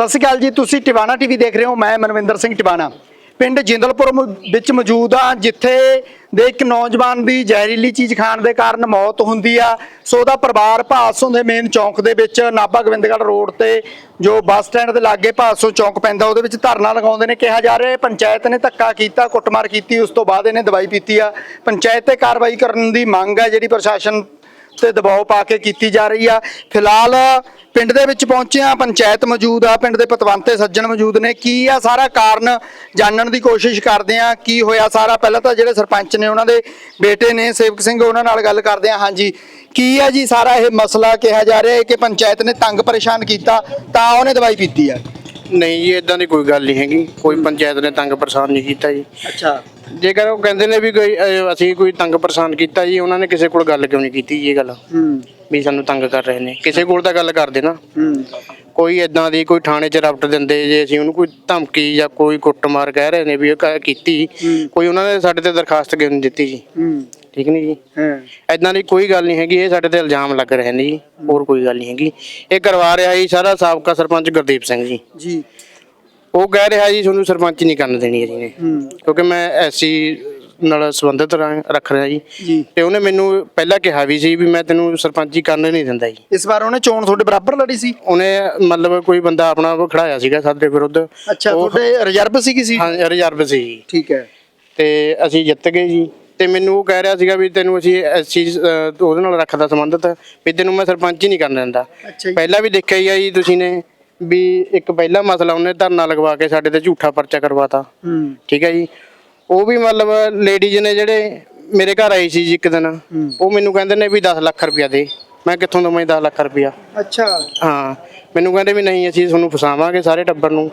ਸਤਿ ਸ਼੍ਰੀ ਅਕਾਲ ਜੀ, ਤੁਸੀਂ ਟਿਵਾਣਾ ਟੀਵੀ ਦੇਖ ਰਹੇ ਹੋ, ਮੈਂ ਮਨਵਿੰਦਰ ਸਿੰਘ ਟਿਵਾਣਾ। ਪਿੰਡ ਜਿੰਦਲਪੁਰ ਵਿੱਚ ਮੌਜੂਦ ਆ ਜਿੱਥੇ ਦੇ ਇੱਕ ਨੌਜਵਾਨ ਦੀ ਜ਼ਹਿਰੀਲੀ ਚੀਜ਼ ਖਾਣ ਦੇ ਕਾਰਨ ਮੌਤ ਹੁੰਦੀ ਆ। ਸੋ ਉਹਦਾ ਪਰਿਵਾਰ ਭਾਸੋਂ ਦੇ ਮੇਨ ਚੌਂਕ ਦੇ ਵਿੱਚ ਨਾਭਾ ਗੋਬਿੰਦਗੜ੍ਹ ਰੋਡ ਤੇ, ਜੋ ਬੱਸ ਸਟੈਂਡ ਦੇ ਲਾਗੇ ਭਾਸੋਂ ਚੌਂਕ ਪੈਂਦਾ, ਉਹਦੇ ਵਿੱਚ ਧਰਨਾ ਲਗਾਉਂਦੇ ਨੇ, ਕਿਹਾ ਜਾ ਰਿਹਾ ਪੰਚਾਇਤ ਨੇ ਧੱਕਾ ਕੀਤਾ, ਕੁੱਟਮਾਰ ਕੀਤੀ, ਉਸ ਤੋਂ ਬਾਅਦ ਇਹਨੇ ਦਵਾਈ ਪੀਤੀ ਆ। ਪੰਚਾਇਤ ਤੇ ਕਾਰਵਾਈ ਕਰਨ ਦੀ ਮੰਗ ਹੈ, ਜਿਹੜੀ ਪ੍ਰਸ਼ਾਸਨ ਤੇ ਦਬਾਅ ਪਾ ਕੇ ਕੀਤੀ ਜਾ ਰਹੀ ਆ। ਫਿਲਹਾਲ ਪਿੰਡ ਦੇ ਵਿੱਚ ਪਹੁੰਚੇ ਆ ਪੰਚਾਇਤ ਮੌਜੂਦ ਆ ਪਿੰਡ ਦੇ ਪਤਵੰਤੇ ਸੱਜਣ ਮੌਜੂਦ ਨੇ। ਕੀ ਆ ਸਾਰਾ ਕਾਰਨ ਜਾਣਨ ਦੀ ਕੋਸ਼ਿਸ਼ ਕਰਦੇ ਆ ਕੀ ਹੋਇਆ ਸਾਰਾ? ਪਹਿਲਾਂ ਤਾਂ ਜਿਹੜੇ ਸਰਪੰਚ ਨੇ ਉਹਨਾਂ ਦੇ ਬੇਟੇ ਨੇ ਸੇਵਕ ਸਿੰਘ ਉਹਨਾਂ ਨਾਲ ਗੱਲ ਕਰਦੇ ਆ ਹਾਂਜੀ ਕੀ ਆ ਜੀ ਸਾਰਾ ਇਹ ਮਸਲਾ ਕਿਹਾ ਜਾ ਰਿਹਾ ਹੈ ਕਿ ਪੰਚਾਇਤ ਨੇ ਤੰਗ ਪਰੇਸ਼ਾਨ ਕੀਤਾ ਤਾਂ ਉਹਨੇ ਦਵਾਈ ਪੀਤੀ ਆ? ਨਹੀਂ ਜੀ ਇਦਾਂ ਦੀ ਕੋਈ ਗੱਲ ਨਹੀਂ ਹੈਗੀ। ਕੋਈ ਪੰਚਾਇਤ ਨੇ ਤੰਗ ਪਰੇਸ਼ਾਨ ਨਹੀਂ ਕੀਤਾ ਜੀ। ਅੱਛਾ। ਜੇਕਰ ਉਹ ਕਹਿੰਦੇ ਨੇ ਵੀ ਕੋਈ ਅਹ, ਅਸੀਂ ਕੋਈ ਤੰਗ ਪਰੇਸ਼ਾਨ ਕੀਤਾ ਜੀ ਉਹਨਾਂ ਨੇ ਕਿਸੇ ਕੋਲ ਗੱਲ ਕਿਉਂ ਨਹੀਂ ਕੀਤੀ ਜੀ ਇਹ ਗੱਲ? ਹੂੰ। ਵੀ ਸਾਨੂੰ ਤੰਗ ਕਰ ਰਹੇ ਨੇ। ਕਿਸੇ ਕੋਲ ਤਾਂ ਗੱਲ ਕਰਦੇ ਨਾ। ਹੂੰ। ਕੋਈ ਇਦਾਂ ਦੀ ਕੋਈ ਥਾਣੇ 'ਚ ਰਪਟ ਦਿੰਦੇ ਜੇ ਅਸੀਂ ਉਹਨੂੰ ਕੋਈ ਧਮਕੀ ਜਾਂ ਕੋਈ ਕੁੱਟਮਾਰ ਕਹਿ ਰਹੇ ਨੇ ਵੀ ਉਹ ਕ- ਕੀਤੀ। ਕੋਈ ਉਹਨਾਂ ਨੇ ਸਾਡੇ ਤੇ ਦਰਖਾਸਤ ਕਿਉਂ ਨਹੀਂ ਦਿੱਤੀ ਜੀ? ਹੂੰ। ਠੀਕ ਨਹੀਂ ਜੀ? ਹਾਂ। ਇਦਾਂ ਦੀ ਕੋਈ ਗੱਲ ਨਹੀਂ ਹੈਗੀ ਇਹ ਸਾਡੇ ਤੇ ਇਲਜ਼ਾਮ ਲੱਗ ਰਹੇ ਨੇ ਜੀ। ਹੋਰ ਕੋਈ ਗੱਲ ਨਹੀਂ ਹੈਗੀ। ਇਹ ਕਰਵਾ ਰਿਹਾ ਜੀ ਸਾਰਾ ਸਾਬਕਾ ਸਰਪੰਚ ਗੁਰਦੀਪ ਸਿੰਘ ਜੀ। ਜੀ। ਉਹ ਕਹਿ ਰਿਹਾ ਜੀ ਤੁਹਾਨੂੰ ਸਰਪੰਚ ਨਹੀਂ ਕਰਨ ਦੇਣੀ ਜੀ ਨੇ। ਕਿਉਂਕਿ ਮੈਂ ਐਸੀ ਨਾਲ ਸੰਬੰਧਿਤ ਰੱਖ ਰਿਹਾ ਜੀ। ਤੇ ਉਹਨੇ ਮੈਨੂੰ ਪਹਿਲਾਂ ਕਿਹਾ ਵੀ ਸੀ ਵੀ ਮੈਂ ਤੈਨੂੰ ਸਰਪੰਚੀ ਕਰਨ ਨਹੀਂ ਦਿੰਦਾ ਜੀ। ਇਸ ਵਾਰ ਉਹਨੇ ਚੋਣ ਤੁਹਾਡੇ ਬਰਾਬਰ ਲੜੀ ਸੀ? ਉਹਨੇ ਮਤਲਬ ਕੋਈ ਬੰਦਾ ਆਪਣਾ ਖੜਾਇਆ ਸੀਗਾ ਸਾਡੇ ਵਿਰੁੱਧ। ਅੱਛਾ ਤੁਹਾਡੇ ਰਿਜ਼ਰਵ ਸੀ ਕਿਸੇ ਹਾਂ ਰਿਜ਼ਰਵ ਸੀ ਜੀ। ਠੀਕ ਹੈ। ਤੇ ਅਸੀਂ ਜਿੱਤ ਗਏ ਜੀ। ਤੇ ਮੈਨੂੰ ਉਹ ਕਹਿ ਰਿਹਾ ਸੀਗਾ ਵੀ ਤੈਨੂੰ ਅਸੀਂ ਐਸੀ ਉਹਦੇ ਨਾਲ ਰੱਖਦਾ ਸੰਬੰਧਤ ਵੀ ਤੈਨੂੰ ਮੈਂ ਸਰਪੰਚ ਹੀ ਨਹੀਂ ਕਰਨ ਦਿੰਦਾ। ਪਹਿਲਾਂ ਵੀ ਦੇਖਿਆ ਹੀ ਆ ਜੀ ਤੁਸੀਂ ਨੇ। ਵੀ ਇੱਕ ਪਹਿਲਾ ਮਸਲਾ ਉਹਨੇ ਧਰਨਾ ਲਗਵਾ ਕੇ ਸਾਡੇ ਤੇ ਝੂਠਾ ਪਰਚਾ ਕਰਵਾਤਾ। ਹੂੰ। ਠੀਕ ਹੈ ਜੀ? ਉਹ ਵੀ ਮਤਲਬ ਲੇਡੀਜ਼ ਨੇ ਜਿਹੜੇ ਮੇਰੇ ਘਰ ਆਈ ਸੀ ਜੀ ਇੱਕ ਦਿਨ ਉਹ ਮੈਨੂੰ ਕਹਿੰਦੇ ਨੇ ਵੀ 10 ਲੱਖ ਰੁਪਇਆ ਦੇ। ਮੈਂ ਕਿੱਥੋਂ ਦਵਾਂ 10 ਲੱਖ ਰੁਪਇਆ? ਅੱਛਾ। ਹਾਂ। ਮੈਨੂੰ ਕਹਿੰਦੇ ਵੀ ਨਹੀਂ ਅਸੀਂ ਤੁਹਾਨੂੰ ਫਸਾਵਾਂਗੇ ਸਾਰੇ ਟੱਬਰ ਨੂੰ